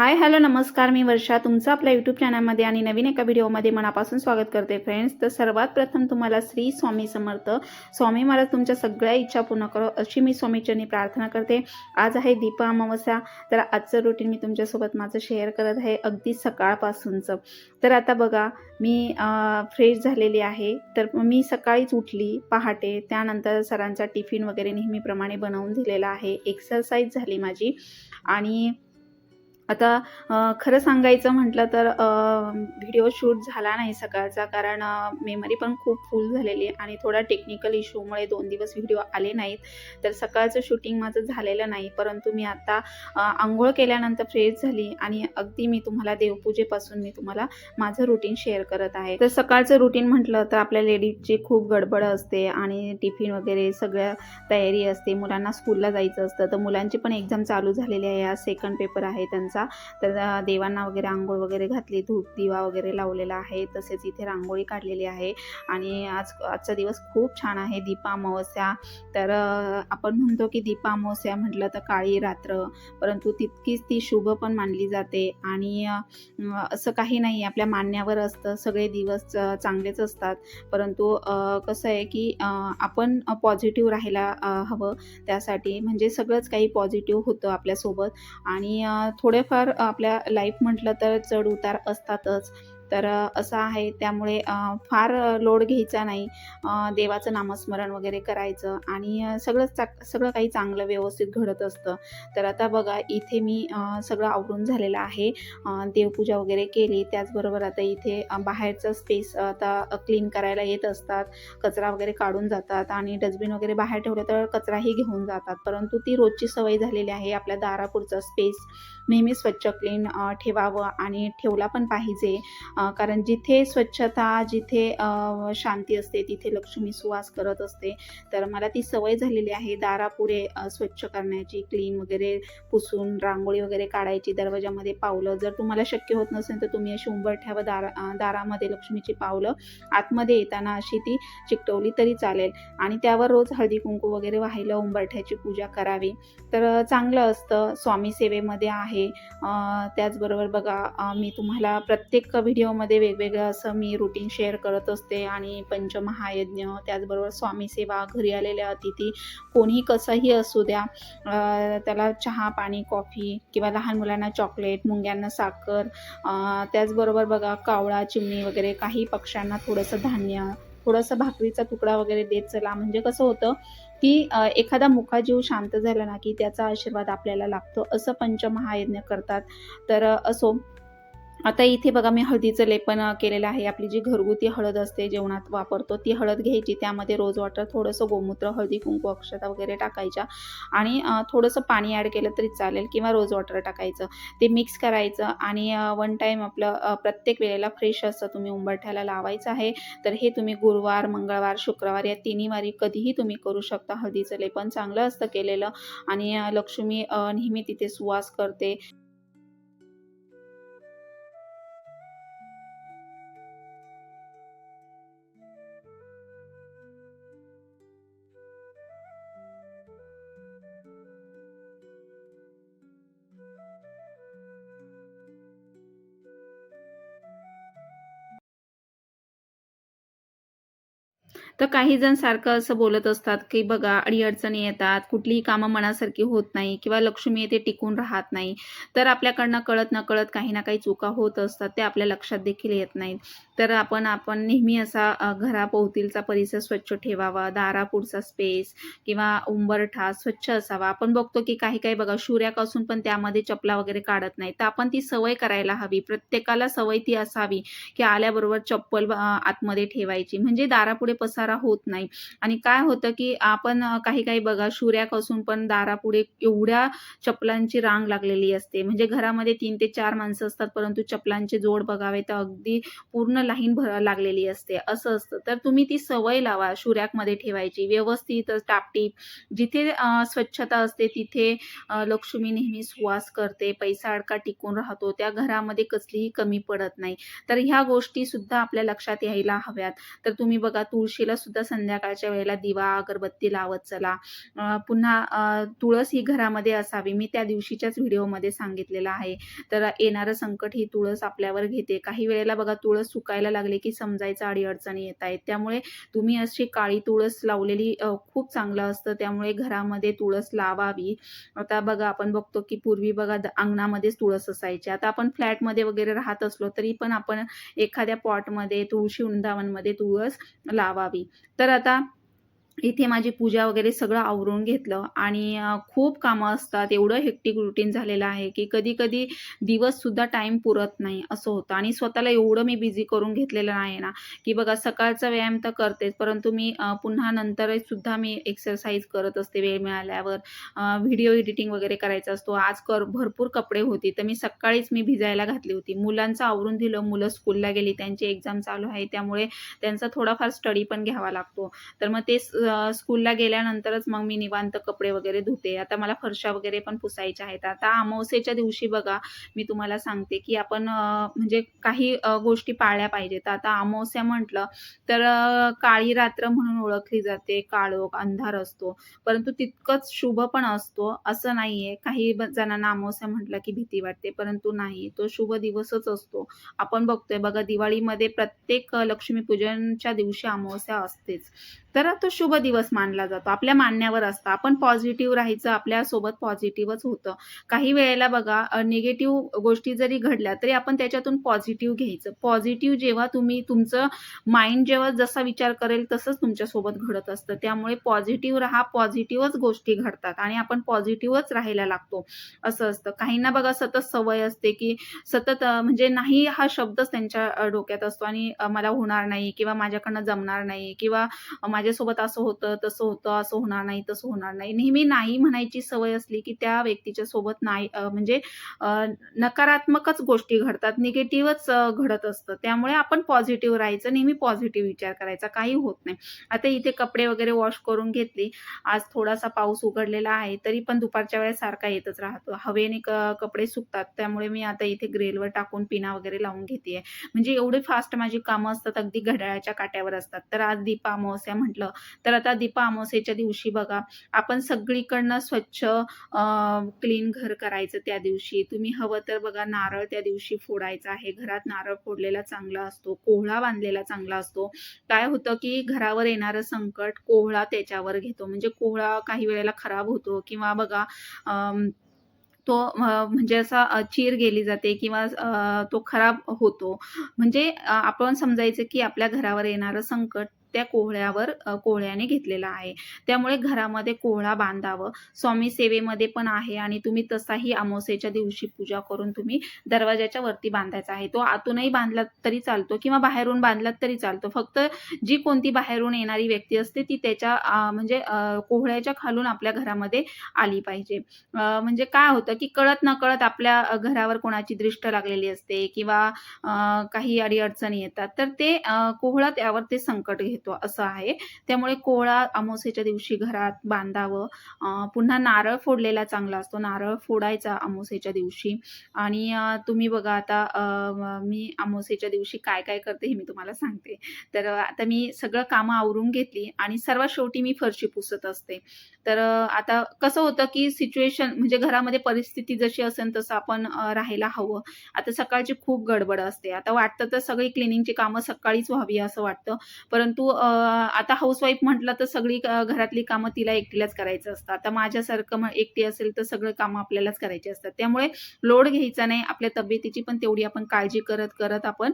Hi hello नमस्कार. मी वर्षा तुमचं आपल्या यूट्यूब चॅनलमध्ये आणि नवीन एका व्हिडिओमध्ये मनापासून स्वागत करते फ्रेंड्स तर सर्वात प्रथम तुम्हाला श्री स्वामी समर्थ स्वामी महाराज तुमच्या सगळ्या इच्छा पूर्ण करो अशी मी स्वामीचरणी प्रार्थना करते. आज आहे दीप अमावस्या. तर आजचं रुटीन मी तुमच्यासोबत माझं शेअर करत आहे अगदी सकाळपासूनचं. तर आता बघा मी फ्रेश झालेली आहे. तर मी सकाळीच उठली पहाटे. त्यानंतर सरांचा टिफिन वगैरे नेहमीप्रमाणे बनवून दिलेला आहे. एक्सरसाइज झाली माझी. आणि आता खरं सांगायचं म्हटलं तर व्हिडिओ शूट झाला नाही सकाळचा कारण मेमरी पण खूप फुल झालेली आहे आणि थोडा टेक्निकल इश्यूमुळे दोन दिवस व्हिडिओ आले नाहीत. तर सकाळचं शूटिंग माझं झालेलं नाही परंतु मी आता आंघोळ केल्यानंतर फ्रेश झाली आणि अगदी मी तुम्हाला देवपूजेपासून मी तुम्हाला माझं रुटीन शेअर करत आहे. तर सकाळचं रुटीन म्हटलं तर आपल्या लेडीजची खूप गडबड असते आणि टिफिन वगैरे सगळ्या तयारी असते. मुलांना स्कूलला जायचं असतं तर मुलांची पण एक्झाम चालू झालेली आहे. आज सेकंड पेपर आहे त्यांचा. तर देवांना वगैरे आंघोळ वगैरे घातली धूप दिवा वगैरे लावलेला आहे तसेच इथे रांगोळी काढलेली आहे. आणि आज आजचा दिवस खूप छान आहे दीपा अमावस्या तर आपण म्हणतो की दीपा अमावस्या म्हटलं तर काळी रात्र परंतु तितकीच ती शुभ पण मानली जाते. आणि असं काही नाही आपल्या मान्यावर असतं सगळे दिवस चांगलेच असतात. परंतु कसं आहे की आपण पॉझिटिव्ह राहायला हवं. त्यासाठी म्हणजे सगळंच काही पॉझिटिव्ह होतं आपल्यासोबत. आणि अ, थोडेफार आपल्या लाईफ म्हटलं तर चढ उतार असतातच. तर असं आहे. त्यामुळे फार लोड घ्यायचा नाही. देवाचं नामस्मरण वगैरे करायचं आणि सगळं चा सगळं काही चांगलं व्यवस्थित घडत असतं. तर आता बघा इथे मी सगळं आवरून झालेलं आहे. देवपूजा वगैरे केली. त्याचबरोबर आता इथे बाहेरचा स्पेस आता क्लीन करायला येत असतात. कचरा वगैरे काढून जातात आणि डस्टबिन वगैरे बाहेर ठेवलं तर कचराही घेऊन जातात. परंतु ती रोजची सवय झालेली आहे. आपल्या दारापुरचा स्पेस नेहमी स्वच्छ क्लीन ठेवावं आणि ठेवला पण पाहिजे. कारण जिथे स्वच्छता जिथे शांती असते तिथे लक्ष्मी सुवास करत असते. तर मला ती सवय झालेली आहे दारापुढे स्वच्छ करण्याची क्लीन वगैरे पुसून रांगोळी वगैरे काढायची दरवाजामध्ये पावलं. जर तुम्हाला शक्य होत नसेल तर तुम्ही अशी उंबरठ्यावर दारा दारामध्ये लक्ष्मीची पावलं. आतमध्ये येताना अशी ती चिकटवली तरी चालेल. आणि त्यावर रोज हळदी कुंकू वगैरे वाहिलं उंबरठ्याची पूजा करावी. तर चांगलं असतं. स्वामी सेवेमध्ये आहे. त्याचबरोबर बघा मी तुम्हाला प्रत्येक व्हिडिओ व्हिडिओमध्ये वेगवेगळं असं मी रुटीन शेअर करत असते आणि पंचमहायज्ञ त्याचबरोबर स्वामी सेवा घरी आलेल्या अतिथी कोणीही कसंही असू द्या त्याला चहा पाणी कॉफी किंवा लहान मुलांना चॉकलेट मुंग्यांना साखर त्याचबरोबर बघा कावळा चिमणी वगैरे काही पक्ष्यांना थोडंसं धान्य थोडंसं भाकरीचा तुकडा वगैरे देत चला. म्हणजे कसं होतं की एखादा मुखाजीव शांत झाला ना की त्याचा आशीर्वाद आपल्याला लागतो. असं पंचमहायज्ञ करतात. तर असो आता इथे बघा मी हळदीचं लेपन केलेलं आहे. आपली जी घरगुती हळद असते जेवणात वापरतो ती हळद घ्यायची. त्यामध्ये रोज वॉटर थोडंसं गोमूत्र हळदी कुंकू अक्षता वगैरे टाकायच्या. आणि थोडंसं पाणी ॲड केलं तरी चालेल किंवा रोज वॉटर टाकायचं. ते मिक्स करायचं आणि वन टाईम आपलं प्रत्येक वेळेला फ्रेश असं तुम्ही उंबरठ्याला लावायचं आहे. तर हे तुम्ही गुरुवार मंगळवार शुक्रवार या तिन्ही वारी कधीही तुम्ही करू शकता. हळदीचं लेपन चांगलं असतं केलेलं आणि लक्ष्मी नेहमी तिथे सुवास करते. तर काही जण सारखं असं बोलत असतात की बघा अडीअडचणी येतात. कुठलीही कामं मनासारखी होत नाही किंवा लक्ष्मी येते टिकून राहत नाही. तर आपल्याकडनं कळत नकळत काही ना काही चुका होत असतात ते आपल्या लक्षात देखील येत नाहीत. तर आपण आपण नेहमी असा घरापोवतीलचा घराभोवतीलचा परिसर स्वच्छ ठेवावा दारापुढचा स्पेस किंवा उंबरठा स्वच्छ असावा. आपण बघतो की काही काही बघा शुऱ्याक असून पण त्यामध्ये चपला वगैरे काढत नाही तर आपण ती सवय करायला हवी. प्रत्येकाला सवय ती असावी की आल्याबरोबर चप्पल आतमध्ये ठेवायची. म्हणजे दारापुढे पसार होत नाही. आणि काय होतं की आपण काही काही बघा शुऱ्याक असून पण दारापुढे एवढ्या चपलांची रांग लागलेली असते. म्हणजे घरामध्ये तीन ते चार माणसं असतात परंतु चपलांचे जोड बघावे तर अगदी पूर्ण लाईन भर लागलेली असते. असं असतं. तर तुम्ही ती सवय लावा शुऱ्याकमध्ये ठेवायची. व्यवस्थित टापटीप. जिथे स्वच्छता असते तिथे लक्ष्मी नेहमी सुवास करते. पैसा अडका टिकून राहतो. त्या घरामध्ये कसलीही कमी पडत नाही. तर ह्या गोष्टी सुद्धा आपल्या लक्षात यायला हव्यात. तर तुम्ही बघा तुळशीला सुद्धा संध्याकाळच्या वेळेला दिवा अगरबत्ती लावत चला. पुन्हा तुळस ही घरामध्ये असावी. मी त्या दिवशीच्याच व्हिडिओमध्ये सांगितलेलं आहे. तर येणारं संकट ही तुळस आपल्यावर घेते. काही वेळेला बघा तुळस सुकायला लागले की समजायचं अडीअडचणी येत आहेत. त्यामुळे तुम्ही अशी काळी तुळस लावलेली खूप चांगलं असतं. त्यामुळे घरामध्ये तुळस लावावी. आता बघा आपण बघतो की पूर्वी बघा द- अंगणामध्येच तुळस असायची. आता आपण फ्लॅटमध्ये वगैरे राहत असलो तरी पण आपण एखाद्या पॉटमध्ये तुळशी वृंदावनमध्ये तुळस लावावी. तर आता इथे माझी पूजा वगैरे सगळं आवरून घेतलं आणि खूप कामं असतात. एवढं हेक्टिक रुटीन झालेलं आहे की कधी कधी दिवससुद्धा टाईम पुरत नाही असं होतं. आणि स्वतःला एवढं मी बिझी करून घेतलेलं नाही ना की बघा सकाळचा व्यायाम तर करतेच. परंतु मी पुन्हा नंतर सुद्धा मी एक्सरसाइज करत असते वेळ मिळाल्यावर. व्हिडिओ एडिटिंग वगैरे करायचा असतो. आज कर भरपूर कपडे होती तर मी सकाळीच मी भिजायला घातली होती. मुलांचं आवरून दिलं. मुलं स्कूलला गेली. त्यांची एक्झाम चालू आहे. त्यामुळे त्यांचा थोडाफार स्टडी पण घ्यावा लागतो. तर मग ते स्कूलला गेल्यानंतरच मग मी निवांत कपडे वगैरे धुते. आता मला फरशा वगैरे पण पुसायच्या आहेत. आता अमावस्येच्या दिवशी बघा मी तुम्हाला सांगते की आपण म्हणजे काही गोष्टी पाळल्या पाहिजेत. आता अमावस्या म्हटलं तर काळी रात्र म्हणून ओळखली जाते. काळोख अंधार असतो. परंतु तितकंच शुभ पण असतो. असं नाहीये. काही जणांना अमावस्या म्हटलं की भीती वाटते परंतु नाही. तो शुभ दिवसच असतो. आपण बघतोय बघा दिवाळीमध्ये प्रत्येक लक्ष्मीपूजनच्या दिवशी अमावस्या असतेच. तर तो शुभ दिवस मानला जातो. आपल्या मानण्यावर असतं. आपण पॉझिटिव्ह राहायचं आपल्यासोबत पॉझिटिव्हच होतं. काही वेळेला बघा निगेटिव्ह गोष्टी जरी घडल्या तरी आपण त्याच्यातून पॉझिटिव्ह घ्यायचं. पॉझिटिव्ह जेव्हा तुम्ही तुमचं माइंड जेव्हा जसा विचार करेल तसंच तुमच्यासोबत घडत असतं. त्यामुळे पॉझिटिव्ह राहा पॉझिटिव्हच गोष्टी घडतात आणि आपण पॉझिटिव्हच राहायला लागतो. असं असतं. काहींना बघा सतत सवय असते की सतत म्हणजे नाही हा शब्दच त्यांच्या डोक्यात असतो आणि मला होणार नाही किंवा माझ्याकडनं जमणार नाही किंवा माझ्यासोबत असं होतं तसं होतं असं होणार नाही तसं होणार नाही. नेहमी नाही म्हणायची सवय असली की त्या व्यक्तीच्या सोबत नाही म्हणजे नकारात्मकच गोष्टी घडतात निगेटिव्हच घडत असतं. त्यामुळे आपण पॉझिटिव्ह राहायचं नेहमी पॉझिटिव्ह विचार करायचा काही होत नाही. आता इथे कपडे वगैरे वॉश करून घेतली आज थोडासा पाऊस उघडलेला आहे तरी पण दुपारच्या वेळेस सारखा येतच राहतो. हवेने कपडे सुकतात त्यामुळे मी आता इथे ग्रेलवर टाकून पिना वगैरे लावून घेते म्हणजे एवढे फास्ट माझी कामं असतात अगदी घड्याळाच्या काट्यावर असतात. तर आज दीपा अमावस्या म्हटलं. तर आता दीपा अमावस्येच्या दिवशी बघा आपण सगळीकडनं स्वच्छ क्लीन घर करायचं त्या दिवशी. तुम्ही हवं तर बघा नारळ त्या दिवशी फोडायचा आहे. घरात नारळ फोडलेला चांगला असतो कोहळा बांधलेला चांगला असतो. काय होतं की घरावर येणारं संकट कोहळा त्याच्यावर घेतो. म्हणजे कोहळा काही वेळेला खराब होतो किंवा बघा तो म्हणजे असा चीर गेली जाते किंवा तो खराब होतो. म्हणजे आपण समजायचं की आपल्या घरावर येणारं संकट त्या कोहळ्यावर कोहळ्याने घेतलेला आहे. त्यामुळे घरामध्ये कोहळा बांधावं. स्वामी सेवेमध्ये पण आहे आणि तुम्ही तसाही अमावस्येच्या दिवशी पूजा करून तुम्ही दरवाजाच्या वरती बांधायचा आहे. तो आतूनही बांधला तरी चालतो किंवा बाहेरून बांधला तरी चालतो. फक्त जी कोणती बाहेरून येणारी व्यक्ती असते ती त्याच्या म्हणजे कोहळ्याच्या खालून आपल्या घरामध्ये आली पाहिजे. म्हणजे काय होतं की कळत नकळत आपल्या घरावर कोणाची दृष्ट लागलेली असते किंवा काही अडीअडचणी येतात. तर ते कोहळा त्यावर ते संकट घेत. असं आहे. त्यामुळे कोळा अमावस्येच्या दिवशी घरात बांधावं. पुन्हा नारळ फोडलेला चांगला असतो. नारळ फोडायचा अमावस्येच्या दिवशी. आणि तुम्ही बघा आता मी अमावस्येच्या दिवशी काय काय करते हे मी तुम्हाला सांगते. तर आता मी सगळं कामं आवरून घेतली आणि सर्वात शेवटी मी फरशी पुसत असते. तर आता कसं होतं की सिच्युएशन म्हणजे घरामध्ये परिस्थिती जशी असेल तसं आपण राहायला हवं. आता सकाळची खूप गडबड असते. आता वाटतं तर सगळी क्लिनिंगची कामं सकाळीच व्हावी असं वाटतं. परंतु आता हाऊसवाईफ म्हटलं तर सगळी घरातली कामं तिला एकटीलाच करायचं असतं. आता माझ्यासारखं मग एकटी असेल तर सगळं कामं आपल्यालाच करायची असतात. त्यामुळे लोड घ्यायचा नाही आपल्या तब्येतीची पण तेवढी आपण काळजी करत करत आपण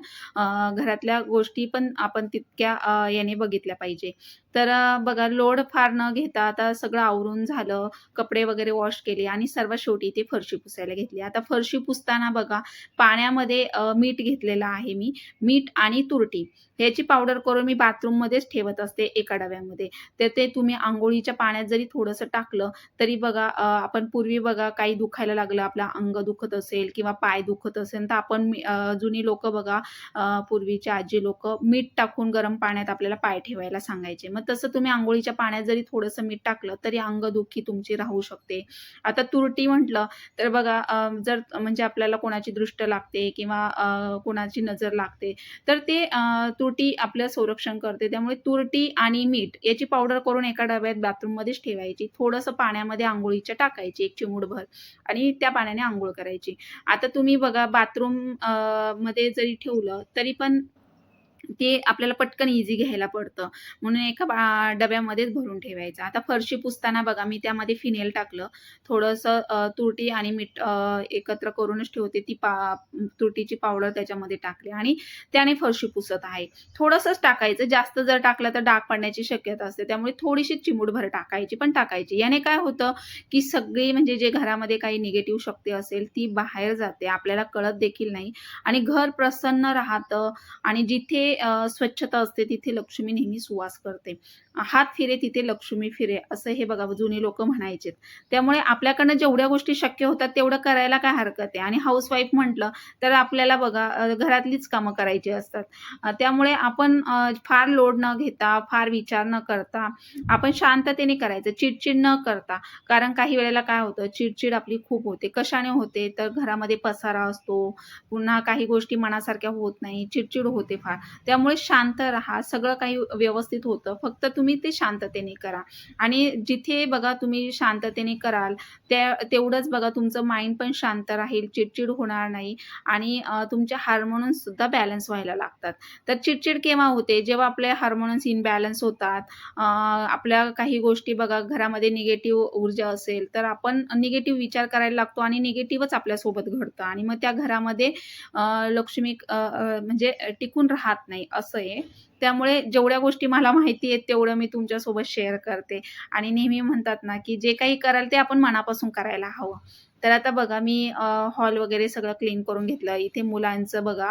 घरातल्या गोष्टी पण आपण तितक्या याने बघितल्या पाहिजे. तर बघा लोड फार न घेता आता सगळं आवरून झालं कपडे वगैरे वॉश केले आणि सर्वात शेवटी ते फरशी पुसायला घेतली. आता फरशी पुसताना बघा पाण्यामध्ये मीठ घेतलेलं आहे मी. मीठ आणि तुरटी. ह्याची पावडर करून मी मध्येच ठेवत असते एका डब्यामध्ये. तर ते तुम्ही आंघोळीच्या पाण्यात जरी थोडंसं टाकलं तरी बघा आपण पूर्वी बघा काही दुखायला लागलं आपलं अंग दुखत असेल किंवा पाय दुखत असेल तर आपण जुनी लोक बघा पूर्वीचे आजी लोक मीठ टाकून गरम पाण्यात आपल्याला पाय ठेवायला सांगायचे. मग तसं तुम्ही आंघोळीच्या पाण्यात जरी थोडंसं मीठ टाकलं तरी अंगदुखी तुमची राहू शकते. आता तुरटी म्हटलं तर बघा जर म्हणजे आपल्याला कोणाची दृष्ट लागते किंवा कोणाची नजर लागते तर ते तुरटी आपलं संरक्षण करते. त्यामुळे तुरटी आणि मीठ याची पावडर करून एका डब्यात बाथरूममध्येच ठेवायची. थोडंसं पाण्यामध्ये आंघोळीच्या टाकायची एक चिमूटभर आणि त्या पाण्याने आंघोळ करायची. आता तुम्ही बघा बाथरूममध्ये जरी ठेवलं तरी पण ते आपल्याला पटकन इझी घ्यायला पडतं. म्हणून एका बा डब्यामध्येच भरून ठेवायचं. आता फरशी पुसताना बघा मी त्यामध्ये फिनेल टाकलं. थोडंसं तुरटी आणि मीठ एकत्र करूनच ठेवते. ती पा तुरटीची पावडर त्याच्यामध्ये टाकली आणि त्याने फरशी पुसत आहे. थोडंसंच टाकायचं. जास्त जर टाकलं तर डाग पडण्याची शक्यता असते. त्यामुळे थोडीशी चिमूटभर टाकायची पण टाकायची. याने काय होतं की सगळी म्हणजे जे घरामध्ये काही निगेटिव्ह शक्ती असेल ती बाहेर जाते. आपल्याला कळत देखील नाही. आणि घर प्रसन्न राहतं. आणि जिथे स्वच्छता असते तिथे लक्ष्मी नेहमी सुवास करते. हात फिरे तिथे लक्ष्मी फिरे असं हे बघा जुने लोक म्हणायचे त्यामुळे आपल्याकडनं जेवढ्या गोष्टी शक्य होतात तेवढं करायला काय हरकत आहे? आणि हाऊसवाईफ म्हटलं तर आपल्याला बघा घरातलीच कामं करायची असतात. त्यामुळे आपण फार लोड न घेता फार विचार न करता आपण शांततेने करायचं चिडचिड न करता. कारण काही वेळेला काय होतं चिडचिड आपली खूप होते. कशाने होते? तर घरामध्ये पसारा असतो पुन्हा काही गोष्टी मनासारख्या होत नाही चिडचिड होते फार. त्यामुळे शांत राहा. सगळं काही व्यवस्थित होतं. फक्त तुम्ही ते शांततेने करा. आणि जिथे बघा तुम्ही शांततेने कराल त्या तेवढंच बघा तुमचं माइंड पण शांत राहील. चिडचिड होणार नाही. आणि तुमच्या तुमचे हार्मोन्स सुद्धा बॅलन्स व्हायला लागतात. तर चिडचिड केव्हा होते? जेव्हा आपले हार्मोन्स इनबॅलन्स होतात आपल्या काही गोष्टी बघा घरामध्ये निगेटिव्ह ऊर्जा असेल तर आपण निगेटिव्ह विचार करायला लागतो आणि निगेटिव्हच आपल्यासोबत घडतं. आणि मग त्या घरामध्ये लक्ष्मी म्हणजे टिकून राहत नाही. असं आहे. त्यामुळे जेवढ्या गोष्टी मला माहिती आहेत तेवढं मी तुमच्यासोबत शेअर करते. आणि नेहमी म्हणतात ना की जे काही कराल ते आपण मनापासून करायला हवं. तर आता बघा मी हॉल वगैरे सगळं क्लीन करून घेतलं. इथे मुलांचं बघा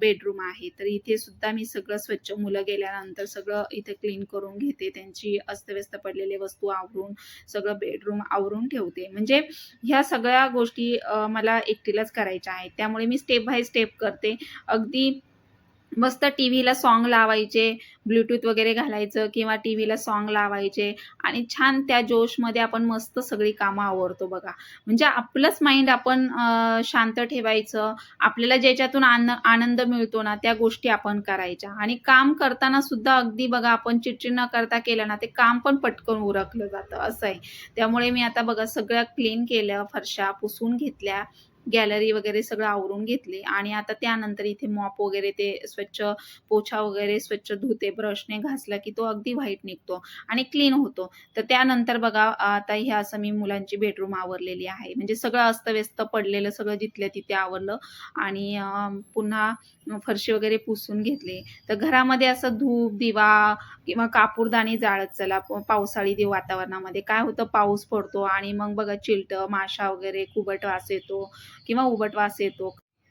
बेडरूम आहे. तर इथे सुद्धा मी सगळं स्वच्छ. मुलं गेल्यानंतर सगळं इथे क्लीन करून घेते. त्यांची अस्तव्यस्त पडलेले वस्तू आवरून सगळं बेडरूम आवरून ठेवते. म्हणजे ह्या सगळ्या गोष्टी मला एकटीलाच करायच्या आहेत. त्यामुळे मी स्टेप बाय स्टेप करते. अगदी मस्त टी व्हीला सॉन्ग लावायचे ब्लूटूथ वगैरे घालायचं किंवा टी व्हीला सॉन्ग लावायचे. आणि छान त्या जोशमध्ये आपण मस्त सगळी कामं आवरतो बघा. म्हणजे आपलंच माइंड आपण शांत ठेवायचं. आपल्याला ज्याच्यातून आन आनंद मिळतो ना त्या गोष्टी आपण करायच्या. आणि काम करताना सुद्धा अगदी बघा आपण चिडचिड न करता केलं ना ते काम पण पटकन उरकलं जातं. असं आहे. त्यामुळे मी आता बघा सगळं क्लीन केलं फरशा पुसून घेतल्या. गॅलरी वगैरे सगळं आवरून घेतले. आणि आता त्यानंतर इथे मॉप वगैरे ते स्वच्छ पोछा वगैरे स्वच्छ धुते ब्रशने घासला की तो अगदी व्हाईट निघतो आणि क्लीन होतो. तर त्यानंतर बघा आता हे असं मी मुलांची बेडरूम आवरलेली आहे. म्हणजे सगळं अस्तव्यस्त पडलेलं सगळं जिथल्या तिथे आवरलं आणि पुन्हा फरशी वगैरे पुसून घेतले. तर घरामध्ये असं धूप दिवा किंवा कापूरदाणी जाळत चला. पावसाळी दे वातावरणामध्ये काय होतं? पाऊस पडतो आणि मग बघा चिलटं माशा वगैरे कुबट वास येतो. किंवा उबट वास येतो.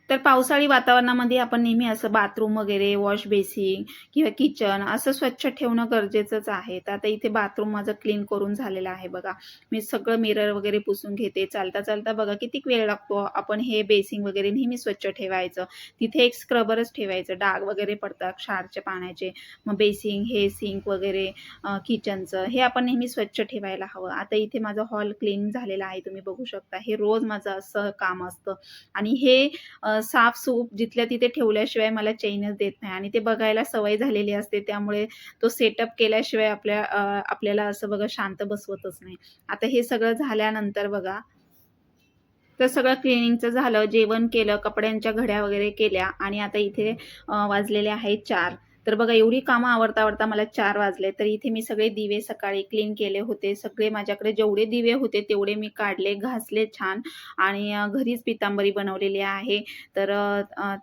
तर पावसाळी वातावरणामध्ये आपण नेहमी असं बाथरूम वगैरे वॉश बेसिंग किंवा किचन असं स्वच्छ ठेवणं गरजेचंच आहे. तर आता इथे बाथरूम माझं क्लीन करून झालेलं आहे बघा. मी सगळं मिरर वगैरे पुसून घेते. चालता चालता बघा किती वेळ लागतो आपण हे बेसिंग वगैरे नेहमी स्वच्छ ठेवायचं. तिथे एक स्क्रबरच ठेवायचं. डाग वगैरे पडतात क्षारच्या पाण्याचे. मग बेसिंग हे सिंक वगैरे किचनचं हे आपण नेहमी स्वच्छ ठेवायला हवं. आता इथे माझं हॉल क्लीन झालेला आहे. तुम्ही बघू शकता. हे रोज माझं असं काम असतं. आणि हे साफ सूप जिथल्या तिथे ठेवल्याशिवाय मला चैनच देत नाही. आणि ते बघायला सवय झालेली असते त्यामुळे तो सेटअप केल्याशिवाय आपल्या आपल्याला असं बघा शांत बसवतच नाही. आता हे सगळं झाल्यानंतर बघा तर सगळं क्लिनिंगचं झालं जेवण केलं कपड्यांच्या घड्या वगैरे केल्या आणि आता इथे वाजलेले आहेत चार. तर बघा एवढी कामं आवडता आवडता मला चार वाजले. तर इथे मी सगळे दिवे सकाळी क्लीन केले होते. सगळे माझ्याकडे जेवढे दिवे होते तेवढे मी काढले घासले छान. आणि घरीच पितांबरी बनवलेली आहे. तर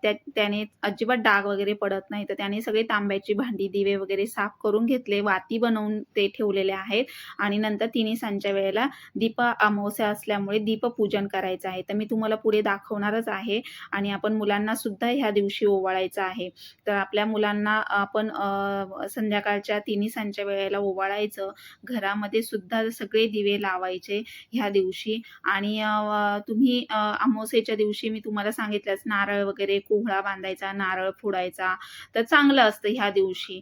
त्या त्याने अजिबात डाग वगैरे पडत नाही. तर त्याने सगळे तांब्याची भांडी दिवे वगैरे साफ करून घेतले. वाती बनवून ते ठेवलेले आहेत. आणि नंतर तिन्ही सांच्या वेळेला दीप अमावस्या असल्यामुळे दीपपूजन करायचं आहे. तर मी तुम्हाला पुढे दाखवणारच आहे. आणि आपण मुलांना सुद्धा ह्या दिवशी ओवाळायचं आहे. तर आपल्या मुलांना आपण संध्याकाळच्या तिन्ही सांच्या वेळेला ओवाळायचं. घरामध्ये सुद्धा सगळे दिवे लावायचे ह्या दिवशी. आणि तुम्ही अमावस्येच्या दिवशी मी तुम्हाला सांगितलंच नारळ वगैरे कोहळा बांधायचा नारळ फोडायचा. तर चांगलं असतं ह्या दिवशी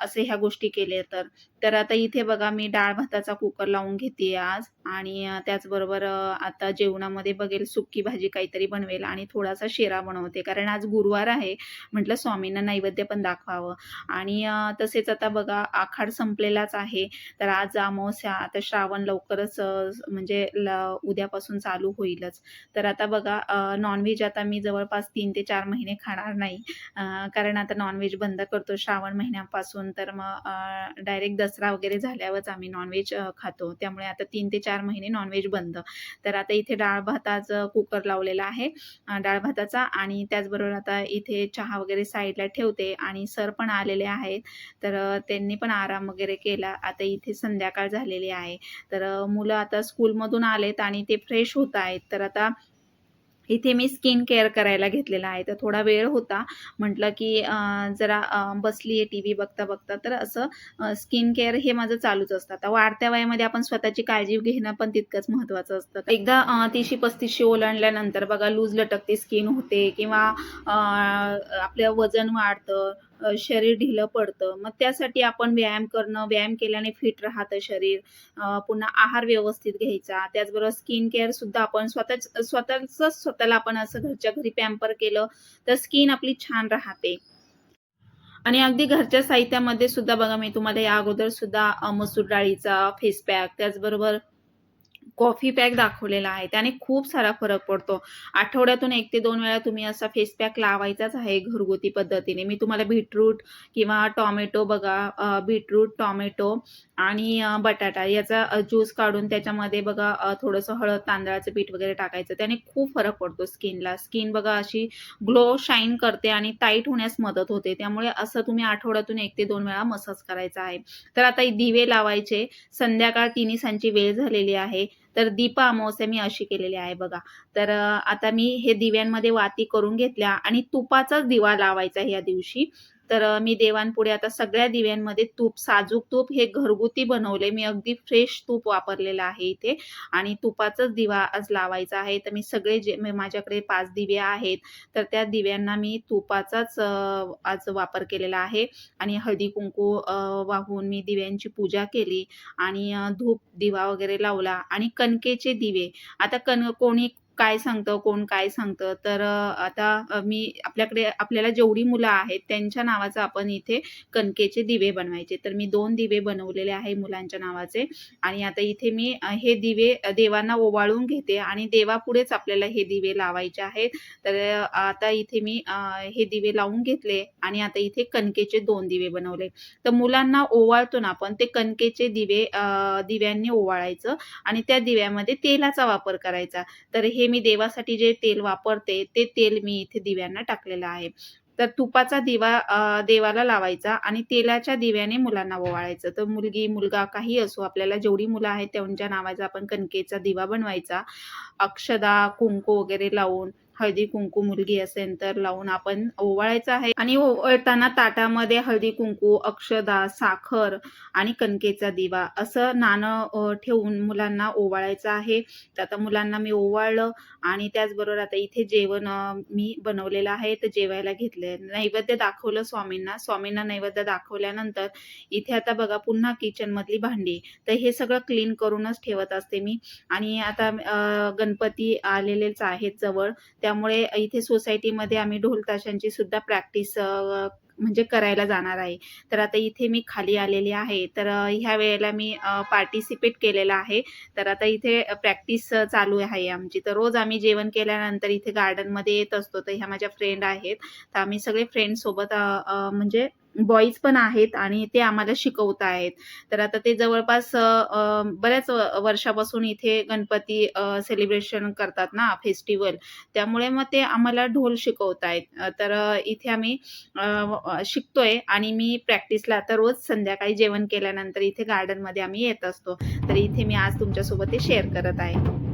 असे ह्या गोष्टी केले तर. तर आता इथे बघा मी डाळ भाताचा कुकर लावून घेते आज. आणि त्याचबरोबर आता जेवणामध्ये बघेल सुक्की भाजी काहीतरी बनवेल आणि थोडासा शिरा बनवते. कारण आज गुरुवार आहे म्हटलं स्वामींना नैवेद्य पण दाखवावं. आणि तसेच आता बघा आखाड संपलेलाच आहे. तर आज अमावस्या आता श्रावण लवकरच म्हणजे ल उद्यापासून चालू होईलच. तर आता बघा नॉनव्हेज आता मी जवळपास तीन ते चार महिने खाणार नाही. कारण आता नॉनव्हेज बंद करतो श्रावण महिन्यापासून. तर मग डायरेक्ट दसरा वगैरे झाल्यावरच आम्ही नॉनव्हेज खातो. त्यामुळे आता तीन ते चार महिने नॉनव्हेज बंद. तर आता इथे डाळ भाताचं कुकर लावलेला आहे. डाळ भाताचा आणि त्याचबरोबर आता इथे चहा वगैरे साईडला ठेवते आणि सर पण आलेले आहेत. तर त्यांनी पण आराम वगैरे केला. आता इथे संध्याकाळ झालेली आहे. तर मुलं आता स्कूलमधून आलेत आणि ते फ्रेश होत आहेत. तर आता इथे मी स्किन केअर करायला घेतलेला आहे. तर थोडा वेळ होता. म्हटलं की जरा बसली आहे टी व्ही बघता बघता तर असं स्किन केअर हे माझं चालूच असतं. आता वाढत्या वयामध्ये आपण स्वतःची काळजी घेणं पण तितकंच महत्त्वाचं असतं. एकदा अ, पस्तीसशे पस्तीसशी ओलांडल्यानंतर बघा लूज लटकते स्किन होते किंवा आपलं वजन वाढतं. शरीर ढिलं पडतं. मग त्यासाठी आपण व्यायाम करणं व्यायाम केल्याने फिट राहतं शरीर. पुन्हा आहार व्यवस्थित घ्यायचा. त्याचबरोबर स्किन केअर सुद्धा आपण स्वतःच स्वतःच स्वतःला आपण असं घरच्या घरी पॅम्पर केलं तर स्किन आपली छान राहते. आणि अगदी घरच्या साहित्यामध्ये सुद्धा बघा मी तुम्हाला या अगोदर सुद्धा मसूर डाळीचा फेस पॅक त्याचबरोबर कॉफी पॅक दाखवलेला आहे. त्याने खूप सारा फरक पडतो. आठवड्यातून एक ते दोन वेळा तुम्ही असा फेस पॅक लावायचाच आहे घरगुती पद्धतीने. मी तुम्हाला बीटरूट किंवा टॉमॅटो बघा बीटरूट टॉमॅटो आणि बटाटा याचा ज्यूस काढून त्याच्यामध्ये बघा थोडंसं हळद तांदळाचं पीठ वगैरे टाकायचं. त्याने खूप फरक पडतो स्किनला स्किन बघा अशी ग्लो शाईन करते आणि टाईट होण्यास मदत होते. त्यामुळे असं तुम्ही आठवड्यातून एक ते दोन वेळा मसाज करायचा आहे. तर आता दिवे लावायचे. संध्याकाळ तिन्हीसांची वेळ झालेली आहे. तर दीप अमावस्या मी अशी केलेली आहे बघा. तर आता मी हे दिव्यांमध्ये वाती करून घेतल्या आणि तुपाचाच दिवा लावायचा या दिवशी. तर मी देवांपुढे आता सगळ्या दिव्यांमध्ये तूप साजूक तूप हे घरगुती बनवले. मी अगदी फ्रेश तूप वापरलेलं आहे इथे आणि तुपाचाच दिवा आज लावायचा आहे. तर मी सगळे जे माझ्याकडे पाच दिवे आहेत. तर त्या दिव्यांना मी तुपाचाच आज वापर केलेला आहे आणि हळदी कुंकू वाहून मी दिव्यांची पूजा केली आणि धूप दिवा वगैरे लावला आणि कणकेचे दिवे. आता कण कोणी काय सांगतं कोण काय सांगतं? तर आता मी आपल्याकडे आपल्याला जेवढी मुलं आहेत त्यांच्या नावाचं आपण इथे कणकेचे दिवे बनवायचे. तर मी दोन दिवे बनवलेले आहे मुलांच्या नावाचे. आणि आता इथे मी हे दिवे देवांना ओवाळून घेते आणि देवापुढेच आपल्याला हे दिवे लावायचे आहेत. तर आता इथे मी हे दिवे लावून घेतले आणि आता इथे कणकेचे दोन दिवे बनवले. तर मुलांना ओवाळतो ना आपण ते कणकेचे दिवे दिव्यांनी ओवाळायचं आणि त्या दिव्यामध्ये तेलाचा वापर करायचा. तर हे मी देवासाठी जे तेल वापरते ते तेल मी इथे दिव्यांना टाकलेलं आहे. तर तुपाचा दिवा देवाला लावायचा आणि तेलाच्या दिव्याने मुलांना ओवाळायचं. तर मुलगी मुलगा काही असो आपल्याला जेवढी मुलं आहेत त्यांच्या नावाचा आपण कणकेचा दिवा बनवायचा. अक्षदा कुंकू वगैरे लावून हळदी कुंकू मुलगी असेल तर लावून आपण ओवाळायचं आहे. आणि ओवाळताना ताटामध्ये हळदी कुंकू अक्षदा साखर आणि कणकेचा दिवा असं नाणं ठेवून मुलांना ओवाळायचं आहे. तर आता मुलांना मी ओवाळलं आणि त्याचबरोबर आता इथे जेवण मी बनवलेलं आहे. तर जेवायला घेतले नैवेद्य दाखवलं स्वामींना. स्वामींना नैवेद्य दाखवल्यानंतर इथे आता बघा पुन्हा किचनमधली भांडी. तर हे सगळं क्लीन करूनच ठेवत असते मी. आणि आता गणपती आलेलेच आहेत जवळ. त्यामुळे इथे सोसायटीमध्ये आम्ही ढोल ताशांची सुद्धा प्रॅक्टिस म्हणजे करायला जाणार आहे. तर आता इथे मी खाली आलेली आहे. तर ह्या वेळेला मी पार्टिसिपेट केलेलं आहे. तर आता इथे प्रॅक्टिस चालू आहे आमची. तर रोज आम्ही जेवण केल्यानंतर इथे गार्डनमध्ये येत असतो. तर ह्या माझ्या फ्रेंड आहेत. तर आम्ही सगळे फ्रेंडसोबत म्हणजे बॉईज पण आहेत आणि ते आम्हाला शिकवत आहेत. तर आता ते जवळपास बऱ्याच व- वर्षापासून इथे गणपती सेलिब्रेशन करतात ना फेस्टिवल त्यामुळे मग ते आम्हाला ढोल शिकवत आहेत. तर इथे आम्ही शिकतोय आणि मी प्रॅक्टिसला आता रोज संध्याकाळी जेवण केल्यानंतर इथे गार्डनमध्ये आम्ही येत असतो. तर इथे मी आज तुमच्यासोबत ते शेअर करत आहे.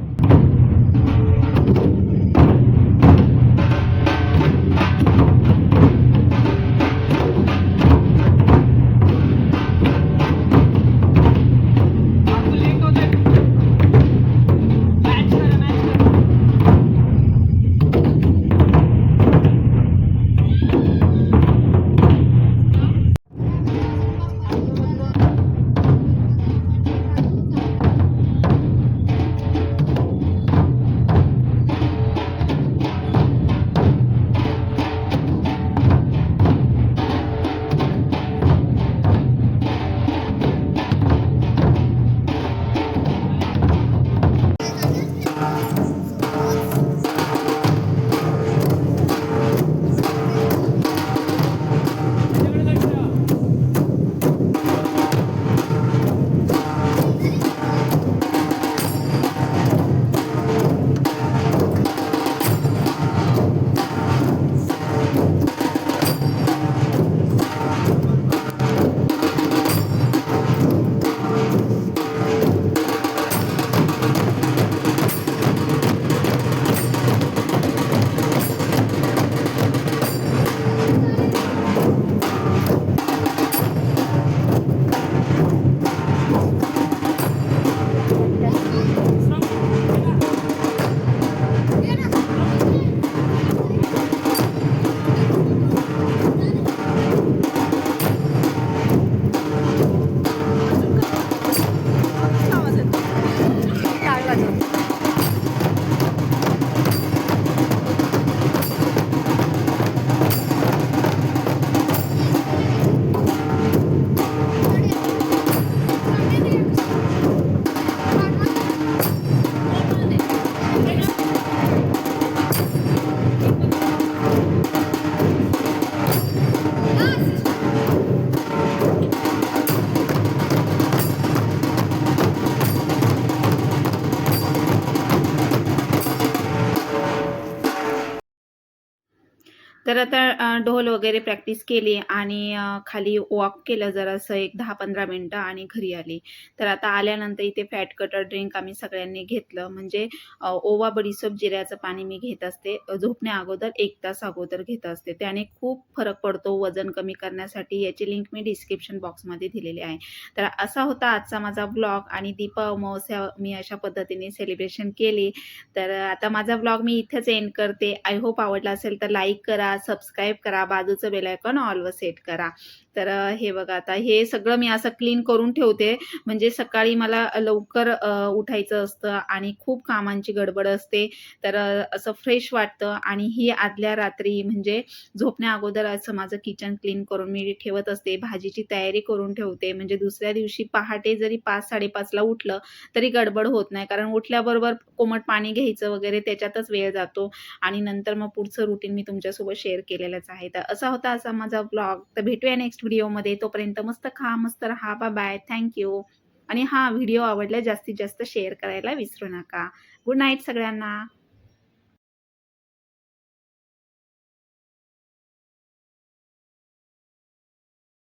तर आता ढोल वगैरे प्रॅक्टिस केली आणि खाली वॉक केलं जरासं एक दहा पंधरा मिनटं आणि घरी आली. तर आता आल्यानंतर इथे फॅट कटर ड्रिंक आम्ही सगळ्यांनी घेतलं. म्हणजे ओवा बडीसोप जिऱ्याचं पाणी मी घेत असते. झोपण्या अगोदर एक तास अगोदर घेत असते. त्याने खूप फरक पडतो वजन कमी करण्यासाठी. याची लिंक मी डिस्क्रिप्शन बॉक्समध्ये दिलेली आहे. तर असा होता आजचा माझा ब्लॉग आणि दीप अमावस्या मी अशा पद्धतीने सेलिब्रेशन केली. तर आता माझा ब्लॉग मी इथेच एंड करते. आय होप आवडला असेल तर लाईक करा सबस्क्राईब करा बाजूचं बेलायकॉन ऑलवर सेट करा. तर हे बघा आता हे सगळं मी असं क्लीन करून ठेवते. म्हणजे सकाळी मला लवकर उठायचं असतं आणि खूप कामांची गडबड असते. तर असं फ्रेश वाटतं आणि ही आदल्या रात्री म्हणजे झोपण्या अगोदर असं माझं किचन क्लीन करून मी ठेवत असते. भाजीची तयारी करून ठेवते. म्हणजे दुसऱ्या दिवशी पहाटे जरी पाच साडेपाचला उठलं तरी गडबड होत नाही. कारण उठल्याबरोबर कोमट पाणी घ्यायचं वगैरे त्याच्यातच वेळ जातो आणि नंतर मग पुढचं रुटीन मी तुमच्यासोबत शेअर केलेलंच आहे. तर असा होता असा माझा ब्लॉग तर भेटूया नेक्स्ट व्हिडिओमध्ये. तोपर्यंत मस्त खा मस्त राहा. बा बाय थँक्यू आणि हा व्हिडिओ आवडला जास्तीत जास्त शेअर करायला विसरू नका. गुड नाईट सगळ्यांना.